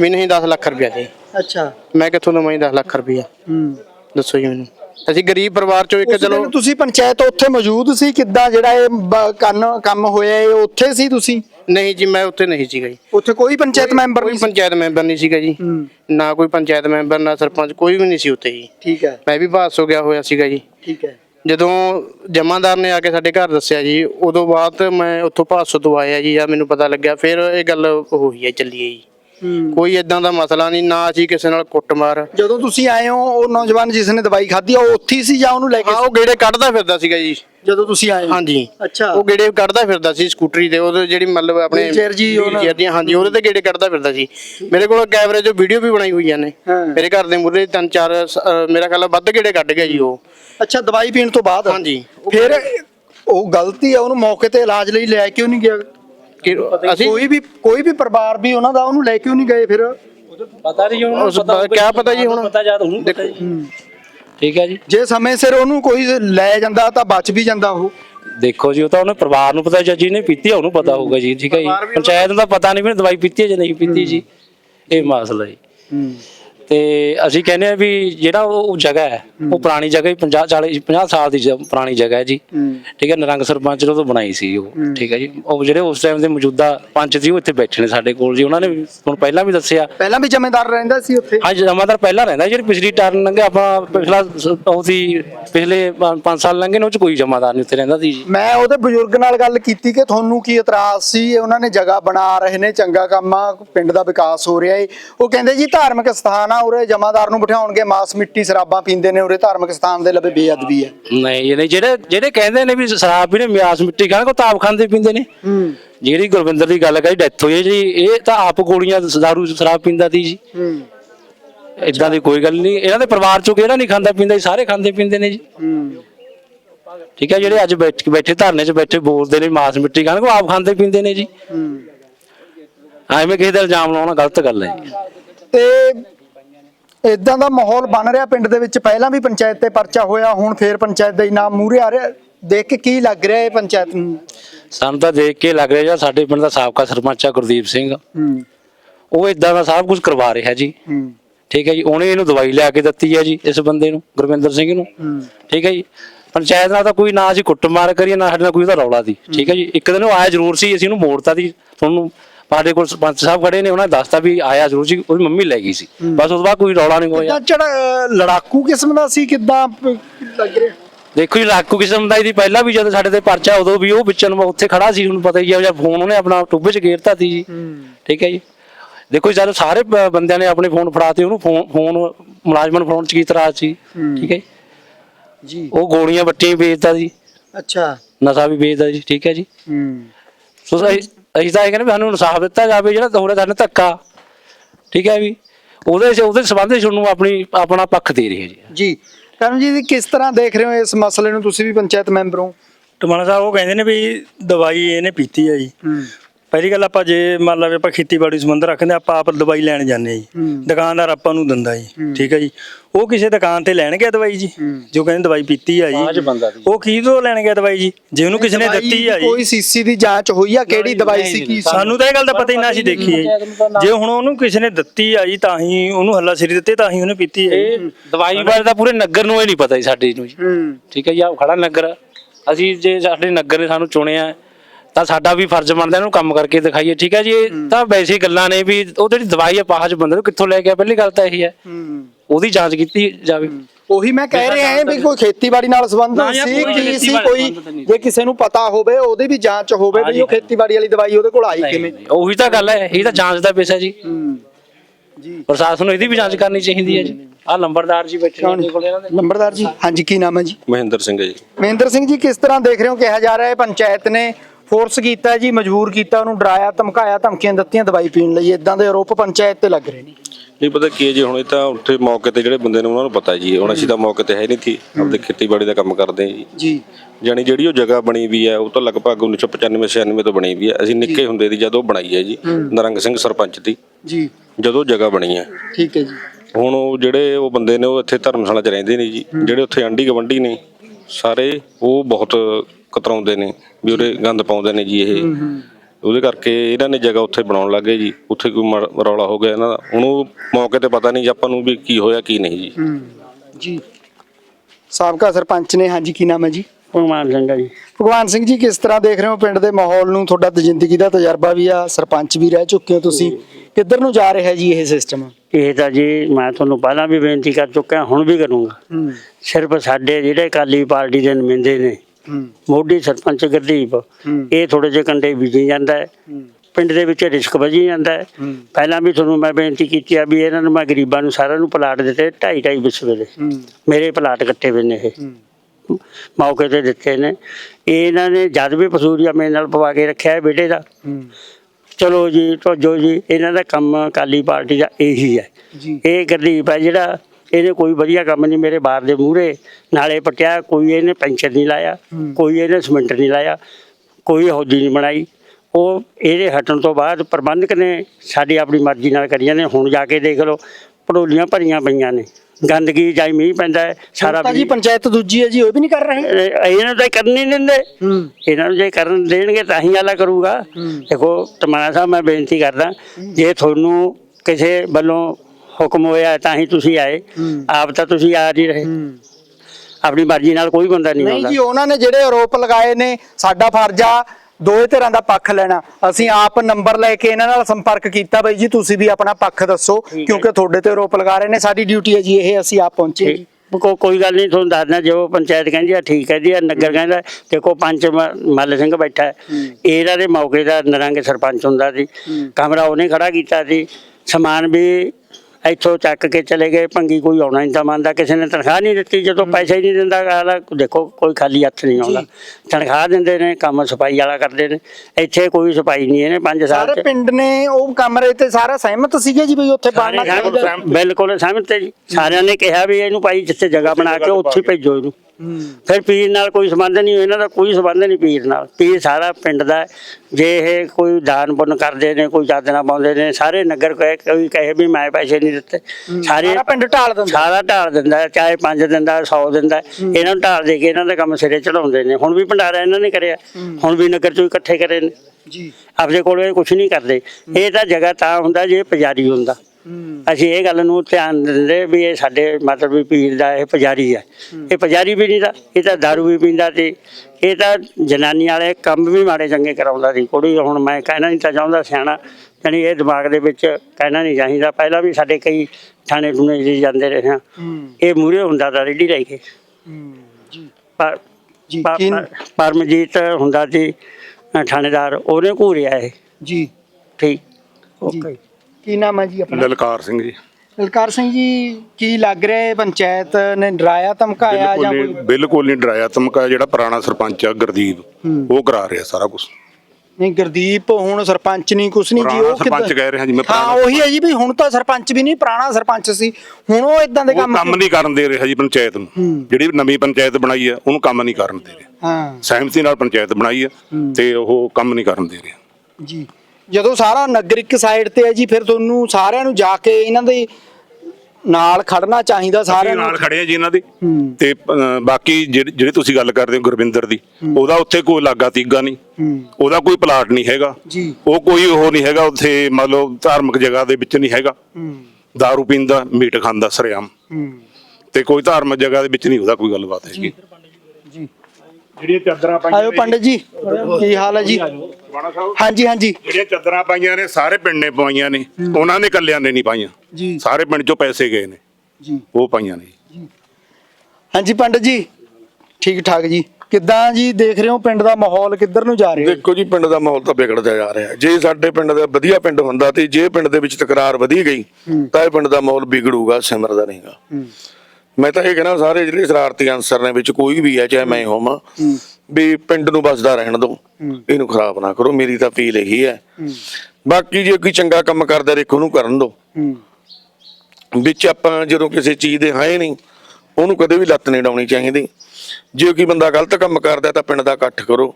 ਵੀ ਨਹੀਂ 10 ਲੱਖ ਰੁਪਇਆ ਦੇ। ਅੱਛਾ। ਮੈਂ ਕਿੱਥੋਂ ਦਵਾਂ 10 ਲੱਖ ਰੁਪਇਆ? ਹੂੰ। ਦੱਸੋ ਜੀ ਮੈਨੂੰ। ਅਸੀਂ ਗਰੀਬ ਪਰਿਵਾਰ ਚੋਂ ਇੱਕ ਚਲੋ ਤੁਸੀਂ ਪੰਚਾਇਤ ਉੱਥੇ ਮੌਜੂਦ ਸੀ? ਕਿੱਦਾਂ ਜਿਹੜਾ ਇਹ ਕੰਮ ਹੋਇਆ ਇਹ ਉੱਥੇ ਸੀ ਤੁਸੀਂ? ਨਹੀਂ ਜੀ ਮੈਂ ਉੱਥੇ ਨਹੀਂ ਸੀਗਾ ਜੀ। ਉੱਥੇ ਕੋਈ ਪੰਚਾਇਤ ਮੈਂਬਰ ਕੋਈ ਨਹੀਂ ਸੀ? ਪੰਚਾਇਤ ਮੈਂਬਰ ਨਹੀਂ ਸੀਗਾ ਜੀ। ਹੂੰ। ਨਾ ਕੋਈ ਪੰਚਾਇਤ ਮੈਂਬਰ ਨਾ ਸਰਪੰਚ ਕੋਈ ਵੀ ਨਹੀਂ ਸੀ ਉੱਥੇ ਜੀ। ਠੀਕ ਹੈ। ਮੈਂ ਵੀ ਬਾਸ ਹੋ ਗਿਆ ਹੋਇਆ ਸੀਗਾ ਜੀ। ਠੀਕ ਹੈ। ਜਦੋਂ ਜਮਾਦਾਰ ਨੇ ਆ ਕੇ ਸਾਡੇ ਘਰ ਦੱਸਿਆ ਜੀ ਉਦੋਂ ਬਾਅਦ ਮੈਂ ਉੱਥੋਂ ਭਾਸੋ ਤੋਂ ਆਇਆ ਜੀ ਆ ਮੈਨੂੰ ਪਤਾ ਲੱਗਿਆ ਫਿਰ ਇਹ ਗੱਲ ਹੋਈ ਹੈ ਚੱਲੀ ਹੈ ਜੀ। ਕੋਈ ਇਦਾਂ ਦਾ ਮਸਲਾ ਨਹੀਂ ਨਾ ਅਸੀਂ ਕਿਸੇ ਨਾਲ ਕੁੱਟਮਾਰ। ਜਦੋਂ ਤੁਸੀਂ ਆਏ ਹੋ ਉਹ ਨੌਜਵਾਨ ਜਿਸ ਨੇ ਦਵਾਈ ਖਾਧੀ ਆ ਉਹ ਉੱਥੇ ਹੀ ਸੀ ਜਾਂ ਉਹਨੂੰ ਲੈ ਕੇ ਹਾਂ ਉਹ ਗੇੜੇ ਕੱਢਦਾ ਫਿਰਦਾ ਸੀਗਾ ਜੀ। ਜਦੋਂ ਤੁਸੀਂ ਆਏ ਹੋ? ਹਾਂਜੀ। ਅੱਛਾ। ਉਹ ਗੇੜੇ ਕੱਢਦਾ ਫਿਰਦਾ ਸੀ ਸਕੂਟਰੀ ਦੇ ਉਹਦੇ ਜਿਹੜੀ ਮਤਲਬ ਆਪਣੇ Wheelchair ਜੀ ਦੀਆਂ ਹਾਂਜੀ ਉਹਦੇ ਤੇ ਗੇੜੇ ਕੱਢਦਾ ਫਿਰਦਾ ਸੀ। ਮੇਰੇ ਕੋਲ ਕੈਮਰੇ 'ਚ ਵੀਡੀਓ ਵੀ ਬਣਾਈ ਹੋਈਆਂ ਨੇ। ਮੇਰੇ ਘਰ ਦੇ ਮੂਹਰੇ ਤਿੰਨ ਚਾਰ ਮੇਰਾ ਖਿਆਲ ਵੱਧ ਗੇੜੇ ਕੱਢ ਗਿਆ ਜੀ ਉਹ। ਅੱਛਾ ਦਵਾਈ ਪੀਣ ਤੋਂ ਬਾਅਦ? ਹਾਂਜੀ। ਫਿਰ ਉਹ ਗਲਤੀ ਆ ਉਹਨੂੰ ਮੌਕੇ ਤੇ ਇਲਾਜ ਲਈ ਲੈ ਕਿਉਂ ਨਹੀਂ ਗਿਆ? ਕਿ ਅਸੀਂ ਕੋਈ ਵੀ ਕੋਈ ਵੀ ਪਰਿਵਾਰ ਵੀ ਉਹਨਾਂ ਦਾ ਉਹਨੂੰ ਲੈ ਕਿਉਂ ਨਹੀਂ ਗਏ ਫਿਰ? ਪਤਾ ਨਹੀਂ ਹੁਣ ਉਸ ਬ- ਕਿਆ ਪਤਾ ਜੀ ਹੁਣ? ਪਤਾ ਜਦ ਉਹਨੂੰ ਪਤਾ ਜੀ। ਠੀਕ ਹੈ ਜੀ। ਜੇ ਸਮੇਂ ਸਿਰ ਉਹਨੂੰ ਕੋਈ ਲੈ ਜਾਂਦਾ ਤਾਂ ਬਚ ਵੀ ਜਾਂਦਾ ਉਹ। ਦੇਖੋ ਜੀ ਉਹ ਤਾਂ ਉਹਨੇ ਪਰਿਵਾਰ ਨੂੰ ਪਤਾ ਜਾਂ ਜਿਹਨੇ ਪੀਤੀ ਉਹਨੂੰ ਪਤਾ ਹੋਊਗਾ ਜੀ ਠੀਕ ਹੈ ਜੀ। ਪੰਚਾਇਤ ਨੂੰ ਤਾਂ ਪਤਾ ਨਹੀਂ ਵੀ ਦਵਾਈ ਪੀਤੀ ਹੈ ਜਾਂ ਨਹੀਂ ਪੀਤੀ ਜੀ। ਇਹ ਮਸਲਾ ਜੀ। ਤੇ ਅਸੀਂ ਕਹਿੰਦੇ ਆ ਵੀ ਜਿਹੜਾ ਉਹ ਜਗ੍ਹਾ ਹੈ ਉਹ ਪੁਰਾਣੀ ਜਗ੍ਹਾ ਹੀ 50 40 50 ਸਾਲ ਦੀ ਜ- ਪੁਰਾਣੀ ਜਗ੍ਹਾ ਹੈ ਜੀ। ਠੀਕ ਹੈ ਨਰੰਗ ਸਰਪੰਚ ਨੇ ਉਦੋਂ ਬਣਾਈ ਸੀ ਉਹ। ਠੀਕ ਹੈ ਜੀ। ਉਹ ਜਿਹੜੇ ਉਸ ਟਾਈਮ ਦੇ ਮੌਜੂਦਾ ਪੰਚ ਸੀ ਉਹ ਇੱਥੇ ਬੈਠੇ ਨੇ ਸਾਡੇ ਕੋਲ ਜੀ। ਉਹਨਾਂ ਨੇ ਵੀ ਹੁਣ ਪਹਿਲਾਂ ਵੀ ਦੱਸਿਆ। ਪਹਿਲਾਂ ਵੀ ਜ਼ਮੀਂਦਾਰ ਰਹਿੰਦਾ ਸੀ ਉੱਥੇ? ਹਾਂ ਜਮਾਦਾਰ ਪਹਿਲਾਂ ਰਹਿੰਦਾ ਜਿਹੜੀ ਪਿਛਲੀ ਟਰਨ ਲੰਘੇ ਆਪਾਂ ਪਿਛਲਾ ਸ- ਉਹ ਸੀ ਪਿਛਲੇ 5 ਸਾਲ ਲੰਘੇ ਨੇ ਉਹ ਚ ਕੋਈ ਜਮਾਦਾਰ ਨਹੀਂ ਉੱਥੇ ਰਹਿੰਦਾ ਸੀ ਜੀ। ਮੈਂ ਉਹਦੇ ਬਜ਼ੁਰਗ ਨਾਲ ਗੱਲ ਕੀਤੀ ਕਿ ਤੁਹਾਨੂੰ ਕੀ ਇਤਰਾਜ਼ ਸੀ? ਉਹਨਾਂ ਨੇ ਜਗ੍ਹਾ ਬਣਾ ਰਹੇ ਨੇ ਚੰਗਾ ਕੰਮ ਆ ਪਿੰਡ ਦਾ ਵਿਕਾਸ ਹੋ ਰਿਹਾ ਏ। ਉਹ ਕਹਿੰਦੇ ਜੀ ਧਾਰਮਿਕ ਸਥਾਨ ਆ ਉਰੇ ਜਮਾਦਾਰ ਨੂੰ ਬਿਠਾਉਣਗੇ ਮਾਸ ਮਿੱਟੀ ਸ਼ਰਾਬਾਂ ਪੀਂਦੇ ਨੇ ਉਰੇ ਧਾਰਮਿਕ ਸਥਾਨ ਦੇ ਲਵੇ ਬੇਅਦਬੀ ਹੈ। ਨਹੀਂ ਇਹ ਨਹੀਂ ਜਿਹੜੇ ਜਿਹੜੇ ਕਹਿੰਦੇ ਨੇ ਵੀ ਸ਼ਰਾਬ ਪੀਣੇ ਮਿਆਸ ਮਿੱਟੀ ਖਾਣ ਕੋ ਤਾਪ ਖਾਂਦੇ ਪੀਂਦੇ ਨੇ। ਹੂੰ। ਜਿਹੜੀ ਗੁਰਵਿੰਦਰ ਦੀ ਗੱਲ ਕਰੀ ਡੈਥ ਹੋਈ ਹੈ ਜੀ ਇਹ ਤਾਂ ਆਪ ਗੋਲੀਆਂ ਦਾਰੂ ਸ਼ਰਾਬ ਪੀਂਦਾ ਸੀ ਜੀ। ਹੂੰ। ਇਦਾਂ ਦੀ ਕੋਈ ਗੱਲ ਨਹੀਂ ਇਹਨਾਂ ਦੇ ਪਰਿਵਾਰ ਚੋਂ ਕਿਹੜਾ ਨਹੀਂ ਖਾਂਦਾ ਪੀਂਦਾ ਜੀ ਸਾਰੇ ਖਾਂਦੇ ਪੀਂਦੇ ਨੇ ਜੀ। ਹੂੰ। ਠੀਕ ਹੈ ਜਿਹੜੇ ਅੱਜ ਬੈਠ ਬੈਠੇ ਧਰਨੇ 'ਚ ਬੈਠੇ ਬੋਲਦੇ ਨੇ ਮਾਸ ਮਿੱਟੀ ਖਾਣ ਕੋ ਆਪ ਖਾਂਦੇ ਪੀਂਦੇ ਨੇ ਜੀ। ਹੂੰ। ਐਵੇਂ ਕਿਸੇ ਦਾ ਇਲਜ਼ਾਮ ਲਾਉਣਾ ਗਲਤ ਗੱਲ ਹੈ ਜੀ। ਤੇ ਇਦਾਂ ਦਾ ਮਾਹੌਲ ਬਣ ਰਿਹਾ ਪਿੰਡ ਦੇ ਵਿੱਚ। ਪਹਿਲਾਂ ਵੀ ਪੰਚਾਇਤ ਤੇ ਪਰਚਾ ਹੋਇਆ ਹੁਣ ਫੇਰ ਪੰਚਾਇਤ ਦਾ ਹੀ ਨਾਮ ਮੂਹਰੇ ਆ ਰਿਹਾ। ਦੇਖ ਕੇ ਕੀ ਲੱਗ ਰਿਹਾ ਇਹ ਪੰਚਾਇਤ ਨੂੰ? ਸਾਨੂੰ ਤਾਂ ਦੇਖ ਕੇ ਲੱਗ ਰਿਹਾ ਜੀ ਸਾਡੇ ਪਿੰਡ ਦਾ ਸਾਬਕਾ ਸਰਪੰਚ ਆ ਗੁਰਦੀਪ ਸਿੰਘ। ਹੂੰ। ਉਹ ਇਦਾਂ ਦਾ ਸਭ ਕੁਝ ਕਰਵਾ ਰਿਹਾ ਜੀ। ਹੂੰ। ਠੀਕ ਹੈ ਜੀ ਉਹਨੇ ਇਹਨੂੰ ਦਵਾਈ ਲਿਆ ਕੇ ਦਿੱਤੀ ਹੈ ਜੀ ਇਸ ਬੰਦੇ ਨੂੰ ਗੁਰਵਿੰਦਰ ਸਿੰਘ ਨੂੰ। ਠੀਕ ਹੈ ਜੀ ਪੰਚਾਇਤ ਨਾਲ ਤਾਂ ਕੋਈ ਨਾ ਅਸੀਂ ਕੁੱਟਮਾਰ ਕਰੀਏ ਨਾ ਸਾਡੇ ਨਾਲ ਕੋਈ ਉਹਦਾ ਰੌਲਾ ਦੀ ਠੀਕ ਹੈ ਜੀ ਇੱਕ ਦਿਨ ਉਹ ਆਇਆ ਜ਼ਰੂਰ ਸੀ ਅਸੀਂ ਉਹਨੂੰ ਮੋੜਤਾ ਸੀ ਤੁਹਾਨੂੰ ਸਾਡੇ ਕੋਲ ਸਰਪੰਚ ਸਾਹਿਬ ਖੜੇ ਨੇ ਉਹਨਾਂ ਨੇ ਦੱਸਤਾ ਵੀ ਆਇਆ ਜ਼ਰੂਰ ਸੀ ਉਹਦੀ ਮੰਮੀ ਲੈ ਗਈ ਸੀ। ਬਸ ਉਸ ਤੋਂ ਬਾਅਦ ਕੋਈ ਰੌਲਾ ਨਹੀਂ ਹੋਇਆ। ਜਿਹੜਾ ਲੜਾਕੂ ਕਿਸਮ ਦਾ ਸੀ ਕਿੱਦਾਂ ਲੱਗ ਰਿਹਾ? ਦੇਖੋ ਜੀ ਲਾਕੂ ਕਿਸਮ ਦਾ ਇਹਦੀ ਪਹਿਲਾਂ ਵੀ ਜਦੋਂ ਸਾਡੇ ਤੇ ਪਰਚਾ ਉਦੋਂ ਵੀ ਉਹ ਵਿੱਚਨ ਉੱਥੇ ਖੜਾ ਸੀ ਉਹਨੂੰ ਪਤਾ ਹੀ ਹੈ ਜਾਂ ਫੋਨ ਉਹਨੇ ਆਪਣਾ ਟੁੱਬੇ 'ਚ ਗੇਰਤਾ ਸੀ ਜੀ। ਠੀਕ ਹੈ ਜੀ। ਦੇਖੋ ਜਦ ਸਾਰੇ ਬੰਦਿਆਂ ਨੇ ਆਪਣੇ ਫੋਨ ਫੜਾਤੇ ਉਹਨੂੰ ਫੋਨ ਫੋਨ ਮੁਲਾਜ਼ਮਾਂ ਨੂੰ ਫੋਨ ਚ ਕੀ ਤਰ੍ਹਾਂ ਸੀ? ਠੀਕ ਹੈ ਜੀ। ਉਹ ਗੋਲੀਆਂ ਬੱਟੀਆਂ ਵੀ ਵੇਚਦਾ ਜੀ ਅੱਛਾ। ਨਸ਼ਾ ਵੀ ਵੇਚਦਾ ਜੀ ਠੀਕ ਹੈ ਜੀ। ਹੂੰ। ਸੋ ਅਸੀਂ ਤਾਂ ਇਹ ਕਹਿੰਦੇ ਵੀ ਸਾਨੂੰ ਇਨਸਾਫ ਦਿੱਤਾ ਜਾਵੇ ਜਿਹੜਾ ਹੋ ਰਿਹਾ ਸਾਡੇ ਨਾਲ ਧੱਕਾ। ਠੀਕ ਹੈ ਵੀ? ਉਹਦੇ ਉਹਦੇ ਸੰਬੰਧ ਵਿੱਚ ਤੁਹਾਨੂੰ ਆਪਣੀ ਆਪਣਾ ਪੱਖ ਦੇ ਰਹੀ ਹੈ ਜੀ। ਜੀ। ਕਰਮਜੀਤ ਜੀ ਕਿਸ ਤਰ੍ਹਾਂ ਦੇਖ ਰਹੇ ਹੋ ਇਸ ਮਸਲੇ ਨੂੰ? ਤੁਸੀਂ ਵੀ ਪੰਚਾਇਤ ਮੈਂਬਰ ਹੋ। ਟਮਾਣਾ ਸਾਹਿਬ ਉਹ ਕਹਿੰਦੇ ਨੇ ਵੀ ਦਵਾਈ ਇਹਨੇ ਪੀਤੀ ਆ ਜੀ। ਹੂੰ। ਪਹਿਲੀ ਗੱਲ ਆਪਾਂ ਜੇ ਮੰਨ ਲਾ ਵੀ ਆਪਾਂ ਖੇਤੀਬਾੜੀ ਸੰਬੰਧ ਰੱਖਦੇ ਹਾਂ, ਆਪਾਂ ਆਪ ਦਵਾਈ ਲੈਣ ਜਾਂਦੇ ਆ ਜੀ। ਦੁਕਾਨਦਾਰ ਆਪਾਂ ਨੂੰ ਦਿੰਦਾ ਜੀ ਠੀਕ ਹੈ ਜੀ। ਉਹ ਕਿਸੇ ਦੁਕਾਨ ਤੇ ਲੈਣ ਗਿਆ ਦਵਾਈ ਜੀ। ਜੋ ਕਹਿੰਦੇ ਦਵਾਈ ਪੀਤੀ ਆ ਜੀ। ਉਹ ਕੀ ਤੋਂ ਲੈਣ ਗਿਆ ਦਵਾਈ ਜੀ? ਜੇ ਉਹਨੂੰ ਕਿਸੇ ਨੇ ਦਿੱਤੀ ਆ ਕੋਈ ਜੀ ਸੀਸੀ ਦੀ ਜਾਂਚ ਹੋਈ ਆ ਕਿਹੜੀ ਦਵਾਈ ਸੀ ਕੀ ਸਾਨੂੰ ਤਾਂ ਇਹ ਗੱਲ ਦਾ ਪਤਾ ਹੀ ਨਾ ਸੀ ਦੇਖੀ ਜੀ। ਜੇ ਹੁਣ ਉਹਨੂੰ ਕਿਸੇ ਨੇ ਦਿੱਤੀ ਆ ਜੀ ਤਾਂ ਹੀ ਉਹਨੂੰ ਹੱਲਾ ਸਿਰੀ ਦਿੱਤੇ ਤਾਂ ਹੀ ਉਹਨੇ ਪੀਤੀ ਜੀ। ਇਹ ਦਵਾਈ ਬਾਰੇ ਤਾਂ ਪੂਰੇ ਨਗਰ ਨੂੰ ਇਹ ਨਹੀਂ ਪਤਾ ਜੀ ਸਾਡੇ ਨੂੰ ਜੀ। ਠੀਕ ਹੈ ਜੀ ਆ ਖੜਾ ਨਗਰ ਅਸੀਂ ਜੇ ਸਾਡੇ ਨਗਰ ਨੇ ਸਾਨੂੰ ਚੁਣਿਆ ਤਾਂ ਸਾਡਾ ਵੀ ਫਰਜ਼ ਬਣਦਾ ਇਹਨੂੰ ਕੰਮ ਕਰਕੇ ਦਿਖਾਈਏ ਠੀਕ ਹੈ ਜੀ? ਇਹ ਤਾਂ ਵੈਸੇ ਗੱਲਾਂ ਨੇ ਵੀ ਉਹ ਜਿਹੜੀ ਦਵਾਈ ਆ ਪਾਹਜ ਬੰਦੇ ਨੂੰ ਕਿੱਥੋਂ ਲੈ ਕੇ ਆ ਪਹਿਲੀ ਗੱਲ ਤਾਂ ਇਹੀ ਹੈ। ਹੂੰ। ਉਹਦੀ ਜਾਂਚ ਕੀਤੀ ਜਾਵੇ। ਉਹੀ ਮੈਂ ਕਹਿ ਰਿਹਾ ਹਾਂ ਵੀ ਕੋਈ ਖੇਤੀਬਾੜੀ ਨਾਲ ਸੰਬੰਧ ਸੀ ਕੀ ਸੀ ਕੋਈ। ਜੇ ਕਿਸੇ ਨੂੰ ਪਤਾ ਹੋਵੇ ਉਹਦੀ ਵੀ ਜਾਂਚ ਹੋਵੇ ਵੀ ਉਹ ਖੇਤੀਬਾੜੀ ਵਾਲੀ ਦਵਾਈ ਉਹਦੇ ਕੋਲ ਆਈ ਕਿਵੇਂ? ਉਹੀ ਤਾਂ ਗੱਲ ਹੈ ਇਹ ਤਾਂ ਜਾਂਚ ਦਾ ਵਿਸ਼ਾ ਜੀ। ਜੀ। ਪ੍ਰਸ਼ਾਸਨ ਨੂੰ ਇਹਦੀ ਵੀ ਜਾਂਚ ਕਰਨੀ ਚਾਹੀਦੀ ਹੈ ਜੀ। ਆ ਲੰਬਰਦਾਰ ਜੀ ਬੈਠੇ ਨੇ ਕੋਲ ਇਹਨਾਂ ਦੇ। ਨੰਬਰਦਾਰ ਜੀ ਹਾਂਜੀ ਕੀ ਨਾਮ ਹੈ ਜੀ? ਮਹਿੰਦਰ ਸਿੰਘ ਹੈ ਜੀ। ਮਹਿੰਦਰ ਸਿੰਘ ਜੀ ਕਿਸ ਤਰ੍ਹਾਂ ਦੇਖ ਰਹੇ ਹੋ ਕਿਹਾ ਜਾ ਰਿਹਾ ਹੈ ਪੰਚਾਇਤ ਨੇ ਫੋਰਸ ਕੀਤਾ ਜੀ ਮਜਬੂਰ ਕੀਤਾ ਉਹਨੂੰ ਡਰਾਇਆ ਧਮਕਾਇਆ ਧਮਕੀਆਂ ਦਿੱਤੀਆਂ ਦਵਾਈ ਪੀਣ ਲਈ। ਇਦਾਂ ਦੇ ਆਰੋਪ ਪੰਚਾਇਤ ਤੇ ਲੱਗ ਰਹੇ ਨੇ। ਨਹੀਂ ਪਤਾ ਕੀ ਹੈ ਜੀ ਹੁਣ ਇਹ ਤਾਂ ਉੱਥੇ ਮੌਕੇ ਤੇ ਜਿਹੜੇ ਬੰਦੇ ਨੇ ਉਹਨਾਂ ਨੂੰ ਪਤਾ ਜੀ ਹੁਣ ਅਸੀਂ ਤਾਂ ਮੌਕੇ ਤੇ ਹੈ ਨਹੀਂ ਸੀ ਆਪਦੇ ਖੇਤੀਬਾੜੀ ਦਾ ਕੰਮ ਕਰਦੇ ਹਾਂ ਜੀ। ਜੀ। ਜਾਣੀ ਜਿਹੜੀ ਉਹ ਜਗ੍ਹਾ ਬਣੀ ਵੀ ਹੈ ਉਹ ਤਾਂ ਲਗਭਗ 1995 96 ਤੋਂ ਬਣੀ ਵੀ ਹੈ। ਅਸੀਂ ਨਿੱਕੇ ਹੁੰਦੇ ਦੀ ਜਦੋਂ ਬਣਾਈ ਹੈ ਜੀ ਨਰੰਗ ਸਿੰਘ ਸਰਪੰਚ ਦੀ। ਜੀ। ਜਦੋਂ ਜਗ੍ਹਾ ਬਣੀ ਹੈ। ਠੀਕ ਹੈ ਜੀ। ਹੁਣ ਉਹ ਜਿਹੜੇ ਉਹ ਬੰਦੇ ਨੇ ਉਹ ਇੱਥੇ ਧਰਮਸ਼ਾਲਾ 'ਚ ਰਹਿੰਦੇ ਨੇ ਜੀ। ਜਿਹੜੇ ਉੱਥੇ ਆਂਢੀ ਗਵੰਡੀ ਨੇ ਸਾਰੇ ਉਹ ਬਹੁਤ ਕਤਰਾਉਂਦੇ ਨੇ ਵੀ ਉਹਦੇ ਗੰਦ ਪਾਉਂਦੇ ਨੇ ਜੀ ਇਹ। ਉਹਦੇ ਕਰਕੇ ਇਹਨਾਂ ਨੇ ਜਗ੍ਹਾ ਉੱਥੇ ਬਣਾਉਣ ਲੱਗੇ ਜੀ। ਉੱਥੇ ਕੋਈ ਮਰ- ਰੌਲਾ ਹੋ ਗਿਆ ਇਹਨਾਂ ਦਾ। ਹੁਣ ਉਹ ਮੌਕੇ ਤੇ ਪਤਾ ਨਹੀਂ ਜੀ ਆਪਾਂ ਨੂੰ ਵੀ ਕੀ ਹੋਇਆ ਕੀ ਨਹੀਂ ਜੀ। ਜੀ। ਸਾਬਕਾ ਸਰਪੰਚ ਨੇ ਹਾਂਜੀ ਕੀ ਨਾਮ ਹੈ ਜੀ? ਭਗਵਾਨ ਸਿੰਘ ਜੀ। ਭਗਵਾਨ ਸਿੰਘ ਜੀ ਕਿਸ ਤਰ੍ਹਾਂ ਦੇਖ ਰਹੇ ਹੋ ਪਿੰਡ ਦੇ ਮਾਹੌਲ ਨੂੰ? ਤੁਹਾਡਾ ਤਾਂ ਜ਼ਿੰਦਗੀ ਦਾ ਤਜਰਬਾ ਵੀ ਆ ਸਰਪੰਚ ਵੀ ਰਹਿ ਚੁੱਕੇ ਹੋ ਤੁਸੀਂ। ਕਿੱਧਰ ਨੂੰ ਜਾ ਰਿਹਾ ਜੀ ਇਹ ਸਿਸਟਮ ਇਹ ਤਾਂ ਜੀ ਮੈਂ ਤੁਹਾਨੂੰ ਪਹਿਲਾਂ ਵੀ ਬੇਨਤੀ ਕਰ ਚੁੱਕਿਆ ਹੁਣ ਵੀ ਕਰੂੰਗਾ। ਸਿਰਫ ਸਾਡੇ ਜਿਹੜੇ ਅਕਾਲੀ ਪਾਰਟੀ ਦੇ ਨੁਮਾਇੰਦੇ ਨੇ ਮੋਢੀ ਸਰਪੰਚ ਗੁਰਦੀਪ। ਇਹ ਥੋੜੇ ਜਿਹੇ ਕੰਡੇ ਵਿਜੀ ਜਾਂਦਾ ਹੈ। ਪਿੰਡ ਦੇ ਵਿੱਚ ਰਿਸਕ ਵਧੀ ਜਾਂਦਾ ਹੈ। ਪਹਿਲਾਂ ਵੀ ਤੁਹਾਨੂੰ ਮੈਂ ਬੇਨਤੀ ਕੀਤੀ ਆ ਵੀ ਇਹਨਾਂ ਨੂੰ ਮੈਂ ਗਰੀਬਾਂ ਨੂੰ ਸਾਰਿਆਂ ਨੂੰ ਪਲਾਟ ਦਿੱਤੇ ਢਾਈ ਢਾਈ ਵਿਸਵੇ ਦੇ ਮੇਰੇ ਪਲਾਟ ਕੱਟੇ ਹੋਏ ਨੇ ਇਹ। ਮੌਕੇ ਤੇ ਦਿੱਤੇ ਨੇ। ਇਹ ਇਹਨਾਂ ਨੇ ਜਦ ਵੀ ਪਸੂਰੀਆ ਮੇਰੇ ਨਾਲ ਪਵਾ ਕੇ ਰੱਖਿਆ ਹੈ ਬੇਟੇ ਦਾ। ਚਲੋ ਜੀ ਜੋ ਜੀ ਇਹਨਾਂ ਦਾ ਕੰਮ ਅਕਾਲੀ ਪਾਰਟੀ ਦਾ ਇਹੀ ਹੈ। ਇਹ ਗੁਰਦੀਪ ਹੈ ਜਿਹੜਾ ਇਹਨੇ ਕੋਈ ਵਧੀਆ ਕੰਮ ਨਹੀਂ ਮੇਰੇ ਬਾਰ ਦੇ ਮੂਹਰੇ ਨਾਲੇ ਪਟਿਆ ਕੋਈ ਇਹਨੇ ਪੈਂਚਰ ਨਹੀਂ ਲਾਇਆ। ਕੋਈ ਇਹਨੇ ਸਿਮੈਂਟ ਨਹੀਂ ਲਾਇਆ ਕੋਈ ਹੌਦੀ ਨਹੀਂ ਬਣਾਈ। ਉਹ ਇਹਦੇ ਹਟਣ ਤੋਂ ਬਾਅਦ ਪ੍ਰਬੰਧਕ ਨੇ ਸਾਡੀ ਆਪਣੀ ਮਰਜ਼ੀ ਨਾਲ ਕਰੀਆਂ ਨੇ ਹੁਣ ਜਾ ਕੇ ਦੇਖ ਲਓ ਪੜੋਲੀਆਂ ਭਰੀਆਂ ਪਈਆਂ ਨੇ। ਗੰਦਗੀ ਜਾਈ ਮੀਂਹ ਪੈਂਦਾ ਹੈ ਸਾਰਾ ਤਾਂ ਜੀ ਪੰਚਾਇਤ ਦੂਜੀ ਹੈ ਜੀ ਉਹ ਵੀ ਨਹੀਂ ਕਰ ਰਹੇ? ਇਹ- ਇਹਨਾਂ ਤਾਂ ਕਰਨ ਨਹੀਂ ਦਿੰਦੇ। ਇਹਨਾਂ ਨੂੰ ਜੇ ਕਰਨ ਦੇਣਗੇ ਤਾਂ ਹੀ ਆਲਾ ਕਰੂਗਾ। ਦੇਖੋ ਤਮਾਨਾ ਸਾਹਿਬ ਮੈਂ ਬੇਨਤੀ ਕਰਦਾ ਜੇ ਤੁਹਾਨੂੰ ਕਿਸੇ ਵੱਲੋਂ ਹੁਕਮ ਹੋਇਆ ਤਾਂ ਹੀ ਤੁਸੀਂ ਆਏ। ਆਪ ਤਾਂ ਤੁਸੀਂ ਆ ਨਹੀਂ ਰਹੇ। ਆਪਣੀ ਮਰਜ਼ੀ ਨਾਲ ਕੋਈ ਬੰਦਾ ਨਹੀਂ ਨਹੀਂ ਆਉਂਦਾ। ਜੀ ਉਹਨਾਂ ਨੇ ਜਿਹੜੇ ਆਰੋਪ ਲਗਾਏ ਨੇ ਸਾਡਾ ਫਰਜ਼ ਆ ਦੋਏ ਤਰ੍ਹਾਂ ਦਾ ਪੱਖ ਲੈਣਾ। ਅਸੀਂ ਆਪ ਨੰਬਰ ਲੈ ਕੇ ਇਹਨਾਂ ਨਾਲ ਸੰਪਰਕ ਕੀਤਾ ਬਈ ਜੀ ਤੁਸੀਂ ਵੀ ਆਪਣਾ ਪੱਖ ਦੱਸੋ ਕਿਉਂਕਿ ਤੁਹਾਡੇ ਤੇ ਆਰੋਪ ਲਗਾ ਰਹੇ ਨੇ ਸਾਡੀ ਡਿਊਟੀ ਹੈ ਜੀ ਇਹ ਅਸੀਂ ਆਪ ਪਹੁੰਚੇ ਜੀ। ਕੋ ਕੋਈ ਗੱਲ ਨਹੀਂ ਤੁਹਾਨੂੰ ਦੱਸਦਾ ਜੋ ਪੰਚਾਇਤ ਕਹਿੰਦੀ ਆ ਠੀਕ ਹੈ ਜੀ ਆ ਨਗਰ ਕਹਿੰਦਾ ਦੇਖੋ ਪੰਚ ਮੱਲ ਸਿੰਘ ਬੈਠਾ ਹੈ। ਇਹਨਾਂ ਦੇ ਮੌਕੇ ਦਾ ਨਰੰਗ ਸਰਪੰਚ ਹੁੰਦਾ ਸੀ। ਕਮਰਾ ਉਹਨੇ ਖੜਾ ਕੀਤਾ ਸੀ। ਸਮਾਨ ਵੀ ਇੱਥੋਂ ਚੱਕ ਕੇ ਚਲੇ ਗਏ ਭੰਗੀ ਕੋਈ ਆਉਣਾ ਨਹੀਂ ਤਾਂ ਮੰਨਦਾ ਕਿਸੇ ਨੇ ਤਨਖਾਹ ਨਹੀਂ ਦਿੱਤੀ ਜਦੋਂ ਪੈਸੇ ਹੀ ਨਹੀਂ ਦਿੰਦਾ ਅਗਲਾ ਦੇਖੋ ਕੋਈ ਖਾਲੀ ਹੱਥ ਨਹੀਂ ਆਉਂਦਾ। ਤਨਖਾਹ ਦਿੰਦੇ ਨੇ ਕੰਮ ਸਫ਼ਾਈ ਵਾਲਾ ਕਰਦੇ ਨੇ ਇੱਥੇ ਕੋਈ ਸਫ਼ਾਈ ਨਹੀਂ ਇਹਨੇ 5 ਸਾਲ ਸਾਰੇ ਪਿੰਡ ਨੇ ਉਹ ਕਮਰੇ ਤੇ ਸਾਰਾ ਸਹਿਮਤ ਸੀਗੇ ਜੀ ਬਈ ਉੱਥੇ ਬਣਨਾ ਚਾਹੀਦਾ ਬਿਲਕੁਲ ਸਹਿਮਤ ਹੈ ਜੀ। ਸਾਰਿਆਂ ਨੇ ਕਿਹਾ ਵੀ ਇਹਨੂੰ ਭਾਈ ਜਿੱਥੇ ਜਗ੍ਹਾ ਬਣਾ ਕੇ ਉੱਥੇ ਭੇਜੋ ਇਹਨੂੰ। ਫਿਰ ਪੀਰ ਨਾਲ ਕੋਈ ਸੰਬੰਧ ਨਹੀਂ ਇਹਨਾਂ ਦਾ ਕੋਈ ਸੰਬੰਧ ਨਹੀਂ ਪੀਰ ਨਾਲ। ਪੀਰ ਸਾਰਾ ਪਿੰਡ ਦਾ। ਜੇ ਇਹ ਕੋਈ ਦਾਨ ਪੁੰਨ ਕਰਦੇ ਨੇ ਕੋਈ ਚਾਦਨਾ ਪਾਉਂਦੇ ਨੇ ਸਾਰੇ ਨਗਰ ਕਹੇ ਕੋਈ ਕਹੇ ਵੀ ਮੈਂ ਪੈਸੇ ਨਹੀਂ ਦਿੱਤੇ। ਸਾਰੇ ਸਾਰਾ ਪਿੰਡ ਢਾਲ ਦਿੰਦਾ। ਸਾਰਾ ਢਾਲ ਦਿੰਦਾ ਚਾਹੇ 5 ਦਿੰਦਾ 100 ਦਿੰਦਾ। ਇਹਨਾਂ ਨੂੰ ਢਾਲ ਦੇ ਕੇ ਇਹਨਾਂ ਦਾ ਕੰਮ ਸਿਰੇ ਚੜਾਉਂਦੇ ਨੇ। ਹੁਣ ਵੀ ਭੰਡਾਰਾ ਇਹਨਾਂ ਨੇ ਕਰਿਆ। ਹੁਣ ਵੀ ਨਗਰ ਚੋਂ ਇਕੱਠੇ ਕਰੇ ਨੇ। ਜੀ। ਆਪਦੇ ਕੋਲ ਇਹ ਕੁਝ ਨਹੀਂ ਕਰਦੇ। ਇਹ ਤਾਂ ਜਗ੍ਹਾ ਤਾਂ ਹੁੰਦਾ ਜੇ ਪੁਜਾਰੀ ਹੁੰਦਾ। ਅਸੀਂ ਇਹ ਗੱਲ ਨੂੰ ਧਿਆਨ ਦਿੰਦੇ ਵੀ ਇਹ ਸਾਡੇ ਮਤਲਬ ਵੀ ਪੀਰ ਦਾ ਇਹ ਪੁਜਾਰੀ ਹੈ। ਇਹ ਪੁਜਾਰੀ ਵੀ ਨਹੀਂ ਦਾ ਇਹ ਤਾਂ दारू ਵੀ ਪੀਂਦਾ ਤੇ ਇਹ ਤਾਂ ਜਨਾਨੀ ਵਾਲੇ ਕੰਮ ਵੀ ਮਾੜੇ ਚੰਗੇ ਕਰਾਉਂਦਾ ਸੀ। ਕੁੜੀ ਹੁਣ ਮੈਂ ਕਹਿਣਾ ਨਹੀਂ ਤਾਂ ਚਾਹੁੰਦਾ ਸਿਆਣਾ ਯਾਨੀ ਇਹ ਦਿਮਾਗ ਦੇ ਵਿੱਚ ਕਹਿਣਾ ਨਹੀਂ ਚਾਹੀਦਾ। ਪਹਿਲਾਂ ਵੀ ਸਾਡੇ ਕਈ ਥਾਣੇ ਟੂਣੇ ਜੀ ਜਾਂਦੇ ਰਹੇ ਹਾਂ। ਇਹ ਮੂਰੇ ਹੁੰਦਾ ਤਾਂ ਰੇਡੀ ਲੈ ਕੇ। ਪਰ ਪਰਮਜੀਤ ਹੁੰਦਾ ਸੀ ਥਾਣੇਦਾਰ। ਉਹਨੇ ਘੂਰਿਆ ਇਹ। ਜੀ। ਠੀਕ। ਓਕੇ। ਕੀ ਨਾਮ ਹੈ ਜੀ ਆਪਣਾ? ਲਲਕਾਰ ਸਿੰਘ ਜੀ। ਲਲਕਾਰ ਸਿੰਘ ਜੀ ਕੀ ਲੱਗ ਰਿਹਾ ਹੈ ਪੰਚਾਇਤ ਨੇ ਡਰਾਇਆ ਧਮਕਾਇਆ ਜਾਂ ਬਿਲਕੁਲ ਕੋਈ? ਨਹੀਂ ਬਿਲਕੁਲ ਨਹੀਂ ਡਰਾਇਆ ਧਮਕਾਇਆ। ਜਿਹੜਾ ਪੁਰਾਣਾ ਸਰਪੰਚ ਆ ਗੁਰਦੀਪ ਉਹ ਕਰਾ ਰਿਹਾ ਸਾਰਾ ਕੁਝ ਨਹੀਂ ਗੁਰਦੀਪ ਹੁਣ ਸਰਪੰਚ ਨਹੀਂ ਕੁਛ ਨਹੀਂ। ਜੀ ਪੁਰਾਣਾ ਉਹ ਸਰਪੰਚ ਕਿੱਦਾਂ- ਕਹਿ ਰਿਹਾ ਜੀ, ਮੈਂ ਹਾਂ ਪੁਰਾਣਾ ਉਹੀ ਹੈ ਜੀ ਵੀ ਹੁਣ ਤਾਂ ਸਰਪੰਚ ਵੀ ਨਹੀਂ ਪੁਰਾਣਾ ਸਰਪੰਚ ਸੀ। ਹੁਣ ਉਹ ਇਦਾਂ ਦੇ ਉਹ ਕੰਮ ਕੰਮ ਨਹੀਂ ਕਰਨ ਦੇ ਰਿਹਾ ਜੀ ਪੰਚਾਇਤ ਨੂੰ। ਜਿਹੜੀ ਨਵੀਂ ਪੰਚਾਇਤ ਬਣਾਈ ਆ ਉਹਨੂੰ ਕੰਮ ਨਹੀਂ ਕਰਨ ਦੇ ਰਿਹਾ। ਹਾਂ। ਸਹਿਮਤੀ ਨਾਲ ਪੰਚਾਇਤ ਬਣਾਈ ਆ ਤੇ ਉਹ ਕੰਮ ਨਹੀਂ ਕਰਨ ਦੇ ਰਿਹਾ। ਜੀ। ਜਦੋਂ ਸਾਰਾ ਨਗਰ ਇੱਕ ਸਾਈਡ ਤੇ ਹੈ ਜੀ ਫਿਰ ਤੁਹਾਨੂੰ ਸਾਰਿਆਂ ਨੂੰ ਜਾ ਕੇ ਇਹਨਾਂ ਦੇ ਨਾਲ ਖੜਨਾ ਚਾਹੀਦਾ ਸਾਰਿਆਂ ਨਾਲ ਖੜੇ ਆ ਜੀ ਇਹਨਾਂ ਦੇ। ਤੇ ਬਾਕੀ ਜਿਹੜੇ ਜਿਹੜੇ ਤੁਸੀਂ ਗੱਲ ਕਰਦੇ ਹੋ ਗੁਰਵਿੰਦਰ ਦੀ ਉਹਦਾ ਉੱਥੇ ਕੋਈ ਲਾਗਾ ਤੀਗਾ ਨਹੀਂ। ਉਹਦਾ ਕੋਈ ਪਲਾਟ ਨਹੀਂ ਹੈਗਾ। ਜੀ। ਉਹ ਕੋਈ ਉਹ ਨਹੀਂ ਹੈਗਾ ਉੱਥੇ ਮੰਨ ਲਓ ਧਾਰਮਿਕ ਜਗ੍ਹਾ ਦੇ ਵਿੱਚ ਨਹੀਂ ਹੈਗਾ। ਦਾਰੂ ਪੀਂਦਾ ਮੀਟ ਖਾਂਦਾ ਸਰਿਆਮ। ਤੇ ਕੋਈ ਧਾਰਮਿਕ ਜਗ੍ਹਾ ਦੇ ਵਿੱਚ ਨਹੀਂ ਉਹਦਾ ਕੋਈ ਗੱਲਬਾਤ ਹੈਗੀ। ਜੀ। ਜਿਹੜੀਆਂ ਚਾਦਰਾਂ ਆਇਓ ਪੰਡਿਤ ਜੀ ਕੀ ਹਾਲ ਹੈ ਜੀ? ਹਾਂਜੀ ਹਾਂਜੀ। ਜਿਹੜੀਆਂ ਚਾਦਰਾਂ ਪਾਈਆਂ ਨੇ ਸਾਰੇ ਪਿੰਡ ਨੇ ਪਾਈਆਂ ਨੇ। ਉਹਨਾਂ ਨੇ ਕੱਲਿਆਂ ਨੇ ਨਹੀਂ ਪਾਈਆਂ। ਜੀ। ਸਾਰੇ ਪਿੰਡ ਚੋਂ ਪੈਸੇ ਗਏ ਨੇ। ਜੀ। ਉਹ ਪਾਈਆਂ ਨੇ। ਹਾਂਜੀ ਪੰਡਿਤ ਜੀ ਠੀਕ ਠਾਕ ਜੀ। ਕਿੱਦਾਂ ਜੀ ਦੇਖ ਰਹੇ ਹੋ ਪਿੰਡ ਦਾ ਮਾਹੌਲ? ਕਿੱਧਰ ਨੂੰ ਜਾ ਰਿਹਾ ਦੇਖੋ ਜੀ ਪਿੰਡ ਦਾ ਮਾਹੌਲ ਤਾਂ ਵਿਗੜਦਾ ਜਾ ਰਿਹਾ। ਜੇ ਸਾਡੇ ਪਿੰਡ ਦਾ ਵਧੀਆ ਪਿੰਡ ਹੁੰਦਾ ਤੇ ਜੇ ਪਿੰਡ ਦੇ ਵਿੱਚ ਤਕਰਾਰ ਵਧੀ ਗਈ ਤਾਂ ਇਹ ਪਿੰਡ ਦਾ ਮਾਹੌਲ ਵਿਗੜੂਗਾ ਸਿਮਰਦਾ ਨਹੀਂਗਾ ਮੈਂ ਤਾਂ ਇਹ ਕਹਿਣਾ ਸਾਰੇ ਜਿਹੜੇ ਸ਼ਰਾਰਤੀ ਅਨਸਰ ਨੇ ਵਿੱਚ ਕੋਈ ਵੀ ਹੈ ਚਾਹੇ ਮੈਂ ਹੋਵਾਂ ਵੀ ਪਿੰਡ ਨੂੰ ਬਸਦਾ ਰਹਿਣ ਦਿਓ। ਇਹਨੂੰ ਖਰਾਬ ਨਾ ਕਰੋ ਮੇਰੀ ਤਾਂ ਅਪੀਲ ਇਹੀ ਹੈ। ਬਾਕੀ ਜੇ ਕੋਈ ਚੰਗਾ ਕੰਮ ਕਰਦਾ ਦੇਖੋ ਉਹਨੂੰ ਕਰਨ ਦਿਓ। ਹੂੰ। ਵਿੱਚ ਆਪਾਂ ਜਦੋਂ ਕਿਸੇ ਚੀਜ਼ ਦੇ ਹਾਏ ਨਹੀਂ ਉਹਨੂੰ ਕਦੇ ਵੀ ਲੱਤ ਨਹੀਂ ਡਾਉਣੀ ਚਾਹੀਦੀ। ਜੇ ਕੋਈ ਬੰਦਾ ਗਲਤ ਕੰਮ ਕਰਦਾ ਤਾਂ ਪਿੰਡ ਦਾ ਇਕੱਠ ਕਰੋ।